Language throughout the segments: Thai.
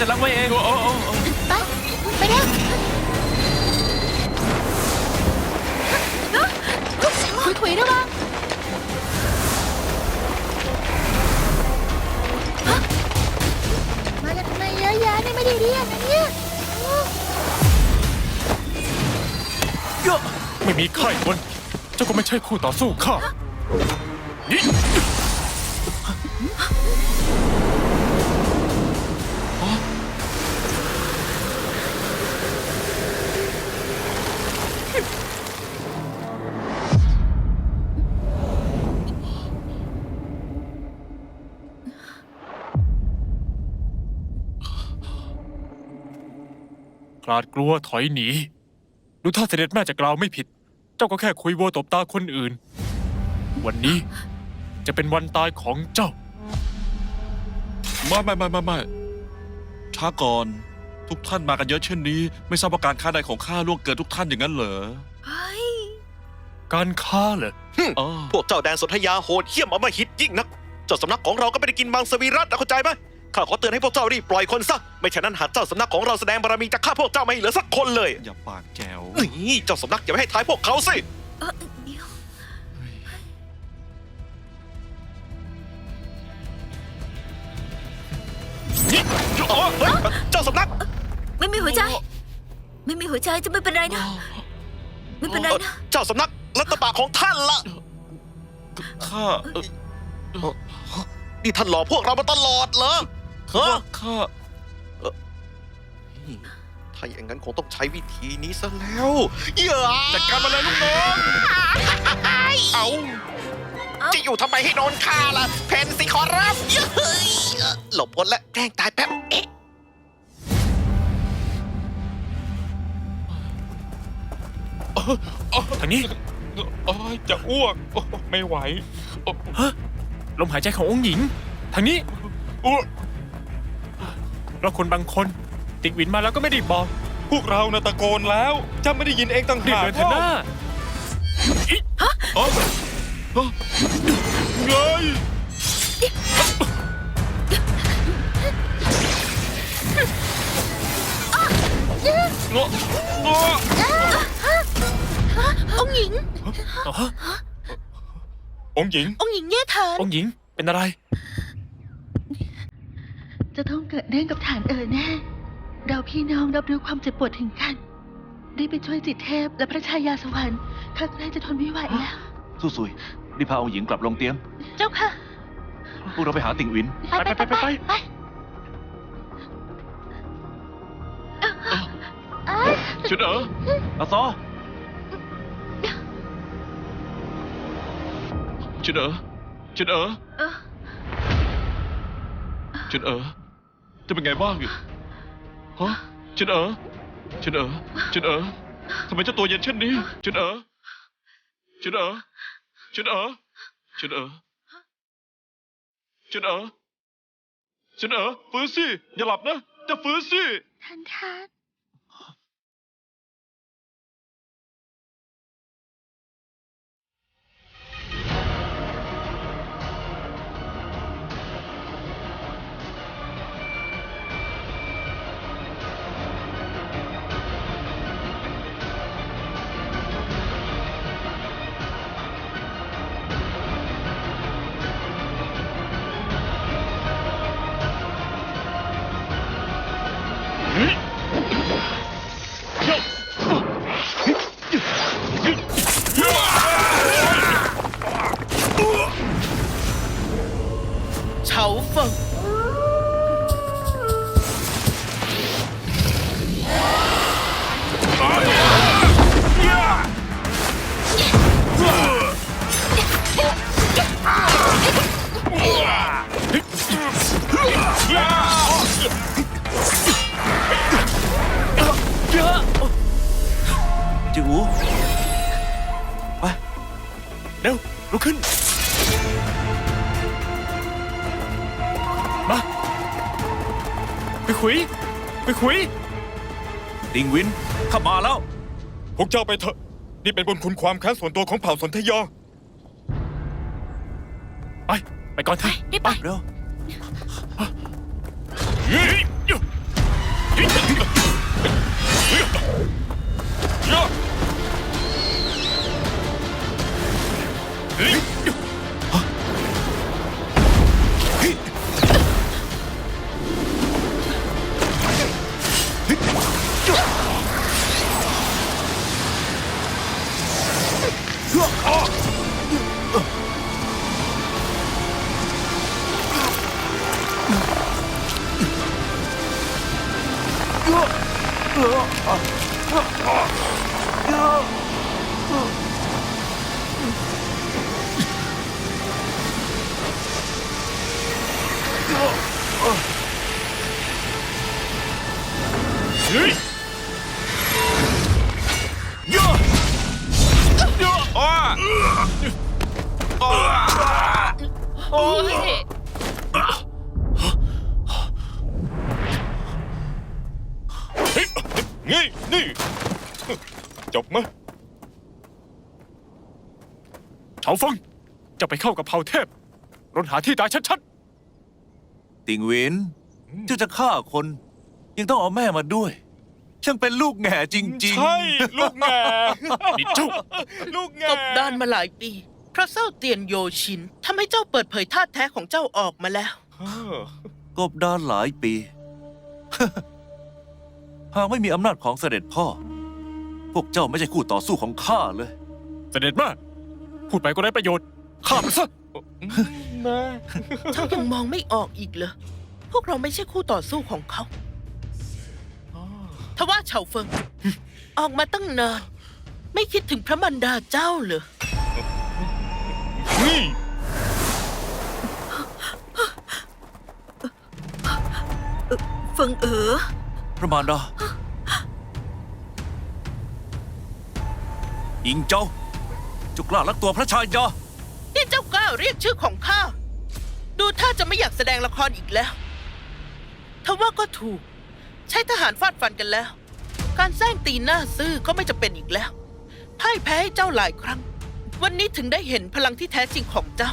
จะล้างไว้เองโอ้โอ้โอ้ไป ไปเร็วคุยคุยระวังฮะมากันทำไมเยอะแยะนี่ไม่ได้เรียกนะเนี่ยเยอะไม่มีใค่ายคนเจ้าก็ไม่ใช่คู่ต่อสู้ข้า ลาดกลัวถอยหนี ดูถ้าเสด็จแม่จะกล่าวไม่ผิด เจ้าก็แค่คุยวัวตบตาคนอื่น วันนี้จะเป็นวันตายของเจ้า ไม่ไม่ไม่ไม่ไม่ช้าก่อน ทุกท่านมากันเยอะเช่นนี้ ไม่ทราบว่าการค้าใดของข้าล่วงเกินทุกท่านอย่างนั้นเหรอเฮ้ยการค้าเหรออ๋อพวกเจ้าแดนสนธยาโหดเหี้ยมอำมหิตยิ่งนัก เจ้าสำนักของเราก็ไม่ได้กินมังสวิรัตนะเข้าใจไหม ข้าขอเตือนให้พวกเจ้ารีบปล่อยคนซะ ไม่ฉะนั้นหากเจ้าสำนักของเราแสดงบารมีจะฆ่าพวกเจ้าไม่เหลือสักคนเลยอย่าปากแจ๋วนี่เจ้าสำนักอย่าไปให้ท้ายพวกเขาสิ เออเดี๋ยวอ๋อเฮ้ยเจ้าสำนัก ไม่มีหัวใจ ไม่มีหัวใจจะไม่เป็นไรนะ ไม่เป็นไรเอ่อนะ เจ้าสำนักรัตบะของท่านละข้าเอ่อนี่ท่านหลอกพวกเรามาตลอดเหรอ ฮะข้าถ้าอย่างนั้นคงต้องใช้วิธีนี้ซะแล้วอย่าจัดการมาเลยลูกน้องเอาจะอยู่ทำไมให้โดนฆ่าล่ะ เพนสิขอรับเย้ยหลบพ้นและแกล้งตายแป๊บเอ๊ะทางนี้โอ้ยจะอ้วกโอ้ไม่ไหวโอ้ฮะลมหายใจขององค์หญิง ทางนี้อ้วก เราคนบางคน ติดวินมาแล้วก็ไม่ได้บอกพวกเรานะตะโกนแล้วเจ้าไม่ได้ยินเองต่างรีบหากเดินเถอะหน้าอ๋อเฮ้ยเงยเงาะเงาะองค์หญิง อ๋อฮะองค์หญิง องค์หญิงแย่ฐานองค์หญิงเป็นอะไร จะต้องเกิดเรื่องกับฐานเอ๋อแน่ เราพี่น้องรับรู้ความเจ็บปวดถึงกัน ได้ไปช่วยจิตเทพและพระชายาสวรรค์ข้าใกล้จะทนไม่ไหวแล้ว สู้ซุยรีบพาองค์หญิงกลับลงเตียง เจ้าค่ะ พวกเราไปหาติ่งหวิน ไปไปไปไปไปชุดเอ๋ออาซอชุดเอ๋อชุดเอ๋อเออชุดเอ๋อ จะเป็นไงบ้างฮะฉันเอ๋อฉันเอ๋อฉันเอ๋อทำไมเจ้าตัวเย็นเช่นนี้ฉันเอ๋อฉันเอ๋อฉันเอ๋อฉันเอ๋อฉันเอ๋อฉันเอ๋อฟื้นสิอย่าหลับนะจะฟื้นสิท่านทาน เฉ ไปคุยดิงวินข้ามาแล้ว พวกเจ้าไปเถอะ นี่เป็นบนคุณความแค้นส่วนตัวของเผ่าสนธยอ ไป ไปก่อนเถอะรีบไป เร็วเฮ้ย นี่นี่ จบมั้ยเฉาฟงจะไปเข้ากับเผ่าเทพรนหาที่ตายชัดติงหวินเจ้าจะฆ่าคน ยังต้องเอาแม่มาด้วย ช่างเป็นลูกแง่จริงๆๆใช่ ลูกแง่นี่เจ้าลูกแง่กบดานมาหลายปี เพราะเศร้าเตียนโยชินทำให้เจ้าเปิดเผยท่าแท้ของเจ้าออกมาแล้วกบดานหลายปี หากไม่มีอำนาจของเสด็จพ่อ พวกเจ้าไม่ใช่คู่ต่อสู้ของข้าเลย เสด็จแม่พูดไปก็ได้ประโยชน์ฆ่ามันซะเจ้ายังมองไม่ออกอีกเหรอ พวกเราไม่ใช่คู่ต่อสู้ของเขาทว่าเฉาเฟิง ออกมาตั้งนาน ไม่คิดถึงพระมันดาเจ้าเหรอ นี่เฟิงเอ๋อพระมารดา อิงเจ้าเจุกล้าลักตัวพระชายานี่เจ้ากล้าเรียกชื่อของข้า ดูท่าจะไม่อยากแสดงละครอีกแล้วทว่าก็ถูก ใช้ทหารฟาดฟันกันแล้ว การแซงตีหน้าซื่อก็ไม่จะเป็นอีกแล้วพ่ายแพ้ให้เจ้าหลายครั้ง วันนี้ถึงได้เห็นพลังที่แท้จริงของเจ้า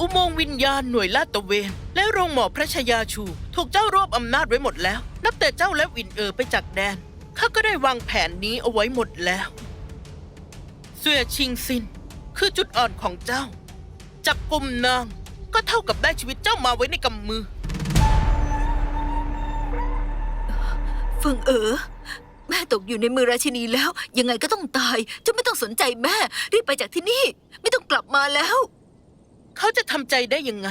อุโมงค์วิญญาณหน่วยลาดตระเวน และโรงหมอพระชายาชู ถูกเจ้ารวบอำนาจไว้หมดแล้ว นับแต่เจ้าและวินเออไปจากแดนข้าก็ได้วางแผนนี้เอาไว้หมดแล้ว เสี่ยชิงซิน คือจุดอ่อนของเจ้า จับกลุ่มนางก็เท่ากับได้ชีวิตเจ้ามาไว้ในกำมือ เฟิงเอ๋อแม่ตกอยู่ในมือราชินีแล้ว ยังไงก็ต้องตายเจ้าไม่ต้องสนใจแม่ รีบไปจากที่นี่ ไม่ต้องกลับมาแล้ว เขาจะทำใจได้ยังไง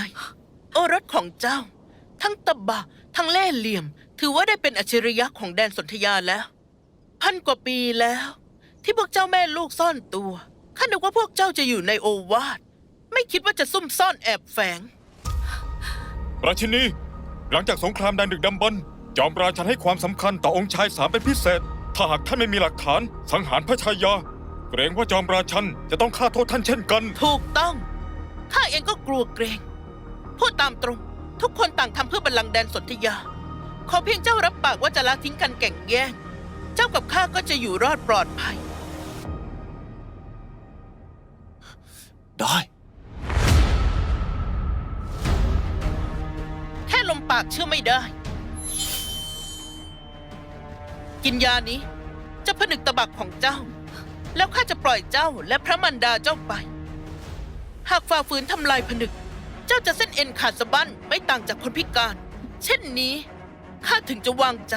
โอรสของเจ้า ทั้งตะบะทั้งเล่ห์เหลี่ยม ถือว่าได้เป็นอัจฉริยะของแดนสนธยาแล้ว พันกว่าปีแล้ว ที่พวกเจ้าแม่ลูกซ่อนตัวข้านึกว่าพวกเจ้าจะอยู่ในโอวาทไม่คิดว่าจะซุ่มซ่อนแอบแฝง ราชินี หลังจากสงครามแดนดึกดำบรรพ์จอมราชันให้ความสำคัญต่อองค์ชายสามเป็นพิเศษ ถ้าหากท่านไม่มีหลักฐาน สังหารพระชายา เกรงว่าจอมราชันจะต้องฆ่าโทษท่านเช่นกัน ถูกต้อง ข้าเองก็กลัวเกรง พูดตามตรง ทุกคนต่างทำเพื่อบัลลังก์แดนสนธยา ขอเพียงเจ้ารับปากว่าจะละทิ้งกันแก่งแย่ง เจ้ากับข้าก็จะอยู่รอดปลอดภัย ได้ แค่ลมปากเชื่อไม่ได้ กินยานี้ จะผนึกตะบักของเจ้า แล้วข้าจะปล่อยเจ้าและพระมันดาเจ้าไป หากฝ่าฝืนทำลายผนึก เจ้าจะเส้นเอ็นขาดสะบั้นไม่ต่างจากคนพิการ เช่นนี้ข้าถึงจะวางใจ